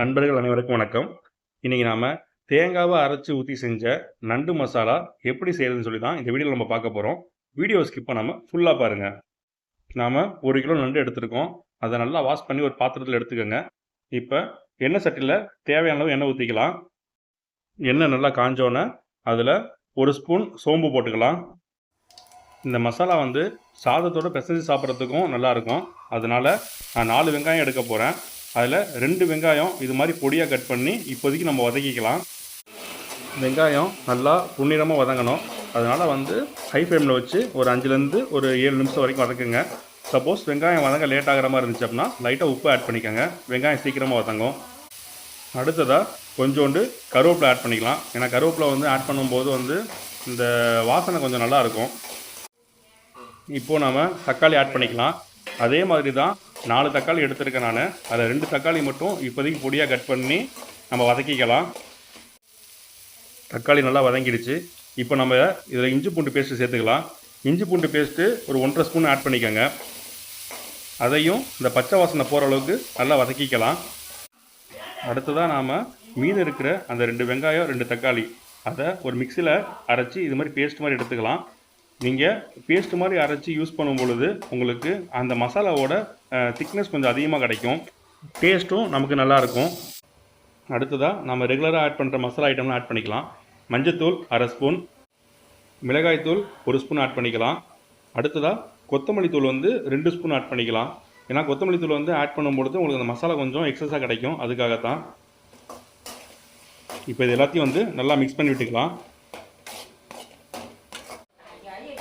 நண்பர்கள் அனைவருக்கும் வணக்கம். இன்றைக்கி நாம் தேங்காவை அரைச்சி ஊற்றி செஞ்ச நண்டு மசாலா எப்படி செய்கிறதுன்னு சொல்லி தான் இந்த வீடியோவில் நம்ம பார்க்க போகிறோம் வீடியோ ஸ்கிப் பண்ணாமல் ஃபுல்லாக பாருங்கள் நாம் ஒரு கிலோ நண்டு எடுத்துருக்கோம். அதை நல்லா வாஷ் பண்ணி ஒரு பாத்திரத்தில் எடுத்துக்கோங்க. இப்போ எண்ணெய் சட்டியில் தேவையான அளவு எண்ணெய் ஊற்றிக்கலாம் எண்ணெய் நல்லா காஞ்சோன்னே அதில் ஒரு ஸ்பூன் சோம்பு போட்டுக்கலாம். இந்த மசாலா வந்து சாதத்தோட பிசைஞ்சு சாப்பிட்றதுக்கும் நல்லாயிருக்கும் அதனால் நான் நாலு வெங்காயம் எடுக்க போகிறேன் அதில் ரெண்டு வெங்காயம் இது மாதிரி பொடியாக கட் பண்ணி இப்போதைக்கு நம்ம வதக்கிக்கலாம். வெங்காயம் நல்லா புன்னிறமாக வதங்கணும். அதனால் வந்து ஹை ஃப்ளேமில் வச்சு ஒரு அஞ்சுலேருந்து ஒரு ஏழு நிமிஷம் வரைக்கும் வதக்குங்க. சப்போஸ் வெங்காயம் வதங்க லேட் ஆகிற மாதிரி இருந்துச்சு அப்படின்னா லைட்டாக உப்பு ஆட் பண்ணிக்கோங்க. வெங்காயம் சீக்கிரமாக வதங்கும். அடுத்ததாக கொஞ்சோண்டு கருவேப்பிலை ஆட் பண்ணிக்கலாம். ஏன்னா கருவேப்பிலை வந்து ஆட் பண்ணும்போது வந்து இந்த வாசனை கொஞ்சம் நல்லா இருக்கும். இப்போது நாம் தக்காளி ஆட் பண்ணிக்கலாம். அதே மாதிரி தான் நாலு தக்காளி எடுத்திருக்கேன் நான். அதில் ரெண்டு தக்காளி மட்டும் இப்போதைக்கு பொடியாக கட் பண்ணி நம்ம வதக்கிக்கலாம். தக்காளி நல்லா வதங்கிடுச்சு. இப்போ நம்ம இதில் இஞ்சி பூண்டு பேஸ்ட்டு சேர்த்துக்கலாம். இஞ்சி பூண்டு பேஸ்ட்டு ஒரு ஒன்றரை ஸ்பூன் ஆட் பண்ணிக்கோங்க. அதையும் இந்த பச்சை வாசனை போகிற அளவுக்கு நல்லா வதக்கிக்கலாம். அடுத்ததாக நாம் மீன் இருக்கிற அந்த ரெண்டு வெங்காயம் ரெண்டு தக்காளி அதை ஒரு மிக்சியில் அரைச்சி இது மாதிரி பேஸ்ட் மாதிரி எடுத்துக்கலாம். நீங்கள் பேஸ்ட் மாதிரி அரைச்சி யூஸ் பண்ணும் பொழுது உங்களுக்கு அந்த மசாலாவோட திக்னஸ் கொஞ்சம் அதிகமாக கிடைக்கும். டேஸ்ட்டும் நமக்கு நல்லாயிருக்கும் அடுத்ததாக நம்ம ரெகுலராக ஆட் பண்ணுற மசாலா ஐட்டம்லாம் ஆட் பண்ணிக்கலாம். மஞ்சத்தூள் அரை ஸ்பூன் மிளகாய்த்தூள் ஒரு ஸ்பூன் ஆட் பண்ணிக்கலாம். அடுத்ததாக கொத்தமல்லி தூள் வந்து ரெண்டு ஸ்பூன் ஆட் பண்ணிக்கலாம். ஏன்னா கொத்தமல்லி தூள் வந்து ஆட் பண்ணும்பொழுது உங்களுக்கு அந்த மசாலா கொஞ்சம் எக்ஸஸாக கிடைக்கும். அதுக்காகத்தான். இப்போ இது எல்லாத்தையும் வந்து நல்லா மிக்ஸ் பண்ணி விட்டுக்கலாம்.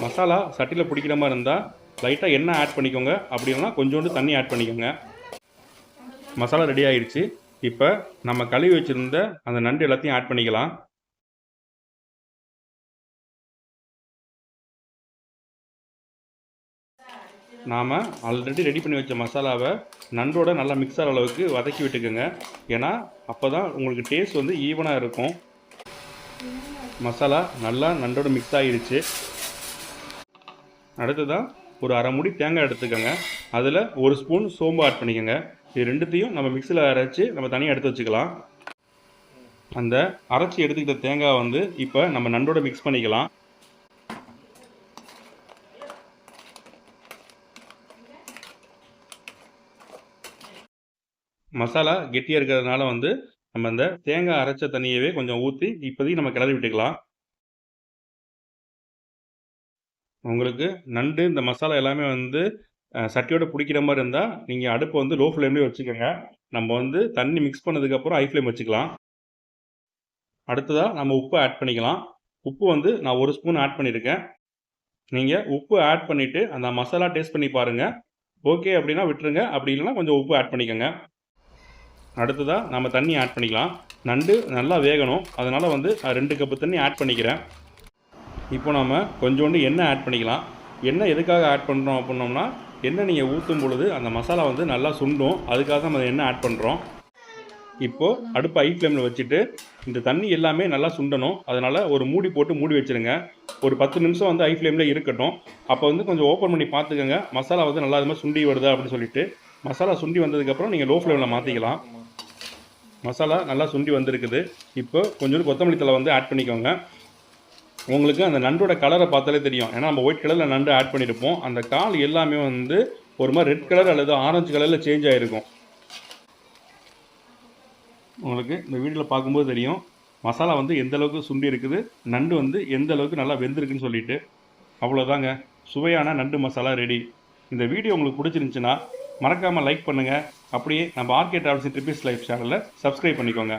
மசாலா சட்டியில் பிடிக்கிற மாதிரி இருந்தால் லைட்டாக எண்ணெய் ஆட் பண்ணிக்கோங்க. அப்படி இல்லைனா கொஞ்சோண்டு தண்ணி ஆட் பண்ணிக்கோங்க. மசாலா ரெடி ஆயிடுச்சு. இப்போ நம்ம கழுவி வச்சுருந்த அந்த நண்டு எல்லாத்தையும் ஆட் பண்ணிக்கலாம். நாம் ஆல்ரெடி ரெடி பண்ணி வச்ச மசாலாவை நண்டோட நல்லா மிக்ஸ் ஆகிற அளவுக்கு வதக்கி விட்டுக்கோங்க. ஏன்னா அப்போ தான் உங்களுக்கு டேஸ்ட் வந்து ஈவனாக இருக்கும். மசாலா நல்லா நண்டோட மிக்ஸ் ஆகிடுச்சு அடுத்ததாக ஒரு அரை முடி தேங்காய் எடுத்துக்கோங்க. அதில் ஒரு ஸ்பூன் சோம்பு ஆட் பண்ணிக்கோங்க. இது ரெண்டுத்தையும் நம்ம மிக்சியில் அரைச்சி நம்ம தனியாக எடுத்து வச்சுக்கலாம். அந்த அரைச்சி எடுத்துக்கிட்ட தேங்காய் வந்து இப்போ நம்ம நண்டோட மிக்ஸ் பண்ணிக்கலாம். மசாலா கெட்டியாக இருக்கிறதுனால வந்து நம்ம இந்த தேங்காய் அரைச்ச தண்ணியவே கொஞ்சம் ஊற்றி இப்போதைக்கு நம்ம கிளறி விட்டுக்கலாம். உங்களுக்கு நண்டு இந்த மசாலா எல்லாமே வந்து சட்டியோட பிடிக்கிற மாதிரி இருந்தால் நீங்கள் அடுப்பை வந்து லோ ஃப்ளேம்லேயே வச்சுக்கோங்க. நம்ம வந்து தண்ணி மிக்ஸ் பண்ணதுக்கப்புறம் ஹை ஃப்ளேம் வச்சுக்கலாம். அடுத்ததாக நம்ம உப்பு ஆட் பண்ணிக்கலாம். உப்பு வந்து நான் ஒரு ஸ்பூன் ஆட் பண்ணியிருக்கேன் நீங்கள் உப்பு ஆட் பண்ணிவிட்டு அந்த மசாலா டேஸ்ட் பண்ணி பாருங்கள் ஓகே அப்படின்னா விட்டுருங்க. அப்படி இல்லைன்னா கொஞ்சம் உப்பு ஆட் பண்ணிக்கோங்க. அடுத்ததாக நம்ம தண்ணி ஆட் பண்ணிக்கலாம். நண்டு நல்லா வேகணும். அதனால் வந்து நான் ரெண்டு கப்பு தண்ணி ஆட் பண்ணிக்கிறேன். இப்போ நம்ம கொஞ்சோண்டு எண்ணெய் ஆட் பண்ணிக்கலாம். எண்ணெய் எதுக்காக ஆட் பண்ணுறோம் அப்படின்னோம்னா எண்ணெய் நீங்கள் ஊற்றும் பொழுது அந்த மசாலா வந்து நல்லா சுண்டும். அதுக்காக நம்ம எண்ணெய் ஆட் பண்ணுறோம் இப்போது அடுப்பு ஐ ஃப்ளேமில் வச்சுட்டு இந்த தண்ணி எல்லாமே நல்லா சுண்டணும். அதனால் ஒரு மூடி போட்டு மூடி வச்சுருங்க. ஒரு பத்து நிமிஷம் வந்து ஐ ஃப்ளேமில் இருக்கட்டும். அப்போ வந்து கொஞ்சம் ஓப்பன் பண்ணி பார்த்துக்கோங்க. மசாலா வந்து நல்லா அது மாதிரி சுண்டி வருதா அப்படின்னு சொல்லிட்டு. மசாலா சுண்டி வந்ததுக்கப்புறம் நீங்கள் லோ ஃப்ளேமில் மாற்றிக்கலாம் மசாலா நல்லா சுண்டி வந்திருக்குது. இப்போ கொஞ்சோண்டு கொத்தமல்லி தலை வந்து ஆட் பண்ணிக்கோங்க. உங்களுக்கு அந்த நண்டோட கலரை பார்த்தாலே தெரியும். ஏன்னா நம்ம ஒயிட் கலரில் நண்டு ஆட் பண்ணியிருப்போம் அந்த கால் எல்லாமே வந்து ஒரு மாதிரி ரெட் கலர் அல்லது ஆரஞ்சு கலரில் சேஞ்ச் ஆகிருக்கும் உங்களுக்கு இந்த வீடியோவில் பார்க்கும்போது தெரியும். மசாலா வந்து எந்த அளவுக்கு சுண்டி இருக்குது நண்டு வந்து எந்த அளவுக்கு நல்லா வெந்திருக்குன்னு சொல்லிட்டு. அவ்வளோதாங்க சுவையான நண்டு மசாலா ரெடி இந்த வீடியோ உங்களுக்கு பிடிச்சிருந்துச்சுன்னா மறக்காமல் லைக் பண்ணுங்கள் அப்படியே நம்ம R K travels trips life சேனலில் சப்ஸ்கிரைப் பண்ணிக்கோங்க.